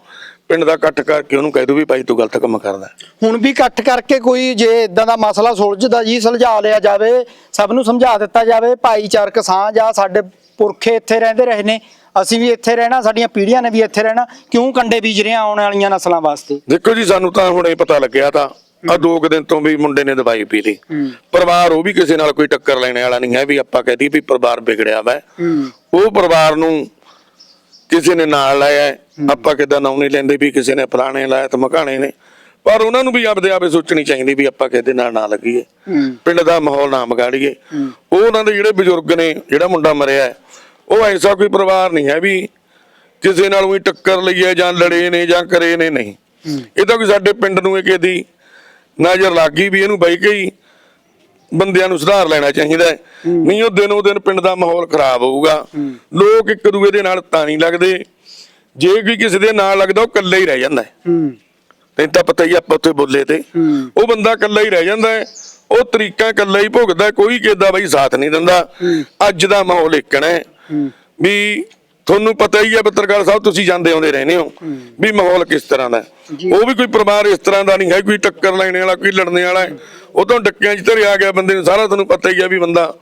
ਪਿੰਡ ਦਾ ਇਕੱਠ ਕਰਕੇ ਉਹਨੂੰ ਕਹਿ ਦਿਓ ਵੀ ਭਾਈ ਤੂੰ ਗਲਤ ਕੰਮ ਕਰਦਾ। ਹੁਣ ਵੀ ਇਕੱਠ ਕਰਕੇ ਕੋਈ ਜੇ ਇਦਾਂ ਦਾ ਮਸਲਾ ਸੁਲਝਦਾ ਜੀ ਸੁਲਝਾ ਲਿਆ ਜਾਵੇ ਸਭ ਨੂੰ ਸਮਝਾ ਦਿੱਤਾ ਜਾਵੇ ਭਾਈਚਾਰਕ ਸਾਂਝ ਆ ਸਾਡੇ ਪੁਰਖੇ ਇੱਥੇ ਰਹਿੰਦੇ ਰਹੇ ਨੇ ਅਸੀਂ ਵੀ ਇੱਥੇ ਰਹਿਣਾ ਸਾਡੀਆਂ ਪੀੜ੍ਹੀਆਂ ਨੇ ਵੀ ਇੱਥੇ ਰਹਿਣਾ ਕਿਉਂ ਕੰਡੇ ਬੀਜ ਰਹੇ ਆਉਣ ਵਾਲੀਆਂ ਨਸਲਾਂ ਵਾਸਤੇ? ਦੇਖੋ ਜੀ ਸਾਨੂੰ ਤਾਂ ਹੁਣ ਇਹ ਪਤਾ ਲੱਗਿਆ ਤਾਂ ਆ ਦੋ ਕੁ ਦਿਨ ਤੋਂ ਵੀ ਮੁੰਡੇ ਨੇ ਦਵਾਈ ਪੀ ਲਈ। ਪਰਿਵਾਰ ਉਹ ਵੀ ਕਿਸੇ ਨਾਲ ਕੋਈ ਟੱਕਰ ਲੈਣ ਵਾਲਾ ਨਹੀਂ ਹੈ ਵੀ ਆਪਾਂ ਕਹਦੀ ਵੀ ਪਰਿਵਾਰ ਵਿਗੜਿਆ ਵਾ। ਉਹ ਪਰਿਵਾਰ ਨੂੰ ਕਿਸੇ ਨੇ ਨਾਲ ਲਾਇਆ। ਆਪਾਂ ਕਿਦਾਂ ਨਾਮ ਨਹੀਂ ਲੈਂਦੇ ਵੀ ਕਿਸੇ ਨੇ ਫਲਾਣੇ ਲਾਇਆ ਤੇ ਮਕਾਣੇ ਨੇ। ਪਰ ਉਹਨਾਂ ਨੂੰ ਵੀ ਆਪਦੇ ਆਪੇ ਸੋਚਣੀ ਚਾਹੀਦੀ ਵੀ ਆਪਾਂ ਕਿਹਦੇ ਨਾਲ ਨਾ ਲੱਗੀਏ। ਪਿੰਡ ਦਾ ਮਾਹੌਲ ਨਾ ਵਿਗਾੜੀਏ। ਉਹ ਉਹਨਾਂ ਦੇ ਜਿਹੜੇ ਬਜ਼ੁਰਗ ਨੇ ਜਿਹੜਾ ਮੁੰਡਾ ਮਰਿਆ ਉਹ ਐਸਾ ਕੋਈ ਪਰਿਵਾਰ ਨਹੀਂ ਹੈ ਵੀ ਕਿਸੇ ਨਾਲ ਵੀ ਟੱਕਰ ਲਈਏ ਜਾਂ ਲੜੇ ਨੇ ਜਾਂ ਕਰੇ ਨੇ ਨਹੀਂ। ਇਹ ਤਾਂ ਕੋਈ ਸਾਡੇ ਪਿੰਡ ਨੂੰ ਇਹ ਕਿਹਦੀ ਨਜ਼ਰ ਲੱਗੀ ਵੀ ਇਹਨੂੰ ਬਈ ਗਈ ਬੰਦਿਆਂ ਨੂੰ ਸੁਧਾਰ ਲੈਣਾ ਚਾਹੀਦਾ ਹੈ। ਨਹੀਂ ਉਹ ਦਿਨੋਂ ਦਿਨ ਪਿੰਡ ਦਾ ਮਾਹੌਲ ਖਰਾਬ ਹੋਊਗਾ। ਲੋਕ ਇੱਕ ਦੂਏ ਦੇ ਨਾਲ ਤਾਂ ਨਹੀਂ ਲੱਗਦੇ। ਜੇ ਕੋਈ ਕਿਸੇ ਦੇ ਨਾਲ ਲੱਗਦਾ ਉਹ ਇਕੱਲਾ ਹੀ ਰਹਿ ਜਾਂਦਾ ਹੈ। ਤੈਨੂੰ ਤਾਂ ਪਤਾ ਹੀ ਆਪਾਂ ਉੱਥੇ ਬੋਲੇ ਤੇ। ਉਹ ਬੰਦਾ ਇਕੱਲਾ ਹੀ ਰਹਿ ਜਾਂਦਾ ਹੈ। ਉਹ ਤਰੀਕਾ ਇਕੱਲਾ ਹੀ ਭੁਗਦਾ ਕੋਈ ਕਿਦਾ ਬਈ ਸਾਥ ਨਹੀਂ ਦਿੰਦਾ। ਅੱਜ ਦਾ ਮਾਹੌਲ ਇੱਕਣਾ ਹੈ। ਵੀ ਤੁਹਾਨੂੰ ਪਤਾ ਹੀ ਹੈ ਪੱਤਰਕਾਰ ਸਾਹਿਬ ਤੁਸੀਂ ਜਾਂਦੇ ਆਉਂਦੇ ਰਹਿੰਦੇ ਹੋ। ਵੀ ਮਾਹੌਲ ਕਿਸ ਤਰ੍ਹਾਂ ਦਾ ਹੈ। ਉਹ ਵੀ ਕੋਈ ਪਰਿਵਾਰ ਇਸ ਤਰ੍ਹਾਂ ਦਾ ਨਹੀਂ ਹੈ ਕੋਈ ਟੱਕਰ ਲੈਣੇ ਵਾਲਾ ਕੋਈ ਲੜਨੇ ਵਾਲਾ ਹੈ। ਉਹ ਤੋਂ ਡੱਕਿਆਂ 'ਚ ਧਰਿਆ ਗਿਆ ਬੰਦੇ ਨੂੰ ਸਾਰਾ ਤੁਹਾਨੂੰ ਪਤਾ ਹੀ ਹੈ ਵੀ ਬੰਦਾ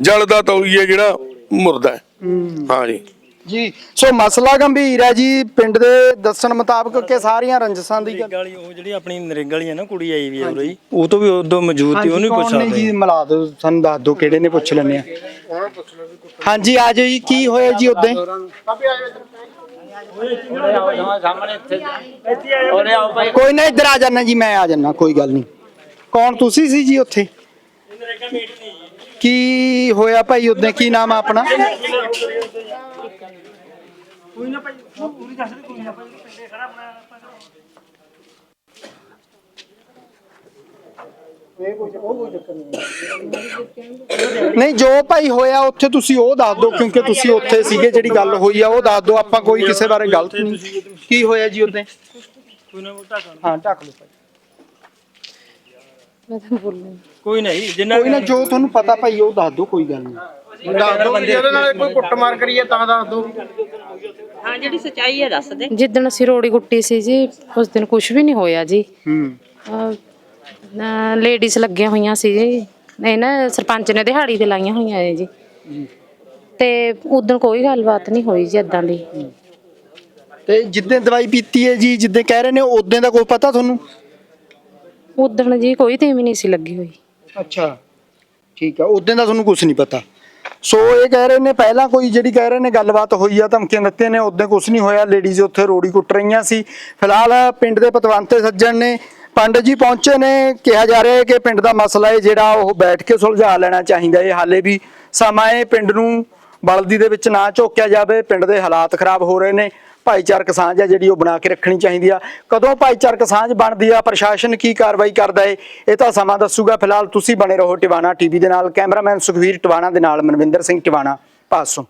ਜਲਦਾ ਤਾਂ ਉਹੀ ਹੈ ਜਿਹੜਾ ਮੁਰਦਾ ਹੈ। ਹਾਂ। ਜੀ। ਜੀ ਸੋ ਮਸਲਾ ਗੰਭੀਰ ਹੈ ਜੀ ਪਿੰਡ ਦੇ ਦੱਸਣ ਮੁਤਾਬਕ ਕਿ ਸਾਰੀਆਂ ਰੰਜਸਾਂ ਦੀ ਗੱਲ ਵਾਲੀ ਉਹ ਜਿਹੜੀ ਆਪਣੀ ਨਰੇਗਾ ਵਾਲੀ ਹੈ ਨਾ ਕੁੜੀ ਆਈ ਵੀ ਉਰੇ ਉਹ ਤੋਂ ਵੀ ਉਦੋਂ ਮੌਜੂਦ ਸੀ ਉਹਨੂੰ ਹੀ ਪੁੱਛ ਸਕਦੇ ਜੀ? ਮਿਲਾ ਦਿਓ ਸਾਨੂੰ ਦੱਸ ਦਿਓ ਕਿਹੜੇ ਨੇ ਪੁੱਛ ਲੈਣੇ ਆ। ਹਾਂਜੀ, ਆ ਜਾਓ ਜੀ, ਕੀ ਹੋਇਆ ਜੀ ਉਦੋਂ? ਕੋਈ ਨਾ, ਇੱਧਰ ਆ ਜਾਣਾ ਜੀ, ਮੈਂ ਆ ਜਾਣਾ ਕੋਈ ਗੱਲ ਨਹੀਂ। ਕੌਣ ਤੁਸੀਂ ਸੀ ਜੀ ਉੱਥੇ? ਕੀ ਹੋਇਆ ਭਾਈ ਉਦੋਂ? ਕੀ ਨਾਮ ਆ ਆਪਣਾ। ਨਹੀਂ ਜੋ ਭਾਈ ਹੋਇਆ ਉੱਥੇ ਤੁਸੀਂ ਉਹ ਦੱਸ ਦਿਓ ਕਿਉਂਕਿ ਤੁਸੀਂ ਉੱਥੇ ਸੀਗੇ ਜਿਹੜੀ ਗੱਲ ਹੋਈ ਆ ਉਹ ਦੱਸ ਦਿਓ ਆਪਾਂ ਕੋਈ ਕਿਸੇ ਬਾਰੇ ਗਲਤ ਨਹੀਂ। ਕੀ ਹੋਇਆ ਜੀ ਹਾਂ ਢੱਕ ਲਓ ਭਾਈ। ਕੋਈ ਨਹੀਂ ਜਿੰਨਾ ਕੋਈ ਨਾ ਜੋ ਤੁਹਾਨੂੰ ਪਤਾ ਭਾਈ ਉਹ ਦੱਸ ਦਿਓ ਕੋਈ ਗੱਲ ਨਹੀਂ। ਦੱਸ ਦਿਓ ਜਿਹਦੇ ਨਾਲ ਕੋਈ ਕੁੱਟਮਾਰ ਕਰੀਏ ਤਾਂ ਦੱਸ ਦਿਓ। ਹਾਂ ਜਿਹੜੀ ਸਚਾਈ ਹੈ ਦੱਸ ਦੇ। ਜਿੱਦਣ ਅਸੀਂ ਰੋੜੀ ਕੁੱਟੀ ਸੀ ਜੀ ਉਸ ਦਿਨ ਕੁਝ ਵੀ ਨਹੀਂ ਹੋਇਆ ਜੀ। ਹੂੰ। ਲੇਡੀਜ਼ ਲੱਗੀਆਂ ਹੋਈਆਂ ਸੀ ਜੀ। ਇਹ ਨਾ ਸਰਪੰਚ ਨੇ ਦਿਹਾੜੀ ਤੇ ਲਾਈਆਂ ਹੋਈਆਂ ਨੇ ਜੀ। ਤੇ ਉਦੋਂ ਕੋਈ ਗੱਲਬਾਤ ਨਹੀਂ ਹੋਈ ਜੀ ਇਦਾਂ ਦੀ। ਤੇ ਜਿੱਦਾਂ ਦਵਾਈ ਪੀਤੀ ਹੈ ਜੀ ਜਿੱਦਾਂ ਕਹਿ ਰਹੇ ਨੇ ਉਦੋਂ ਦਾ ਕੋਈ ਪਤਾ ਤੁਹਾਨੂੰ? ਉਦੋਂ ਜੀ ਕੋਈ ਤੀਵੀਂ ਨਹੀਂ ਸੀ ਲੱਗੀ ਹੋਈ। ਅੱਛਾ ਠੀਕ ਆ ਉਦੋਂ ਦਾ ਤੁਹਾਨੂੰ ਕੁਝ ਨਹੀਂ ਪਤਾ। ਸੋ ਇਹ ਕਹਿ ਰਹੇ ਨੇ ਪਹਿਲਾਂ ਕੋਈ ਜਿਹੜੀ ਕਹਿ ਰਹੇ ਨੇ ਗੱਲਬਾਤ ਹੋਈ ਆ ਧਮਕੀਆਂ ਦਿੱਤੀਆਂ ਨੇ ਉਦੋਂ ਕੁਝ ਨਹੀਂ ਹੋਇਆ। ਲੇਡੀਜ਼ ਉੱਥੇ ਰੋੜੀ ਕੁੱਟ ਰਹੀਆਂ ਸੀ। ਫਿਲਹਾਲ ਪਿੰਡ ਦੇ ਪਤਵੰਤੇ ਸੱਜਣ ਨੇ ਪੰਡਤ ਜੀ ਪਹੁੰਚੇ ਨੇ, ਕਿਹਾ ਜਾ ਰਿਹਾ ਹੈ ਕਿ ਪਿੰਡ ਦਾ ਮਸਲਾ ਹੈ ਜਿਹੜਾ ਉਹ ਬੈਠ ਕੇ ਸੁਲਝਾ ਲੈਣਾ ਚਾਹੀਦਾ ਹੈ। ਹਾਲੇ ਵੀ ਸਮਾਂ ਹੈ ਪਿੰਡ ਨੂੰ ਬਲਦੀ ਦੇ ਵਿੱਚ ਨਾ ਝੋਕਿਆ ਜਾਵੇ। ਪਿੰਡ ਦੇ ਹਾਲਾਤ ਖਰਾਬ ਹੋ ਰਹੇ ਨੇ। ਭਾਈਚਾਰਕ ਸਾਂਝ ਹੈ ਜਿਹੜੀ ਉਹ ਬਣਾ ਕੇ ਰੱਖਣੀ ਚਾਹੀਦੀ ਆ। ਕਦੋਂ ਭਾਈਚਾਰਕ ਸਾਂਝ ਬਣਦੀ ਆ? ਪ੍ਰਸ਼ਾਸਨ ਕੀ ਕਾਰਵਾਈ ਕਰਦਾ ਏ ਇਹ ਤਾਂ ਸਮਾਂ ਦੱਸੂਗਾ। ਫਿਲਹਾਲ ਤੁਸੀਂ ਬਣੇ ਰਹੋ ਟਿਵਾਣਾ ਟੀਵੀ ਦੇ ਨਾਲ। ਕੈਮਰਾਮੈਨ ਸੁਖਵੀਰ ਟਿਵਾਣਾ ਦੇ ਨਾਲ ਮਨਵਿੰਦਰ ਸਿੰਘ ਟਿਵਾਣਾ, ਪਾਸੋਂ।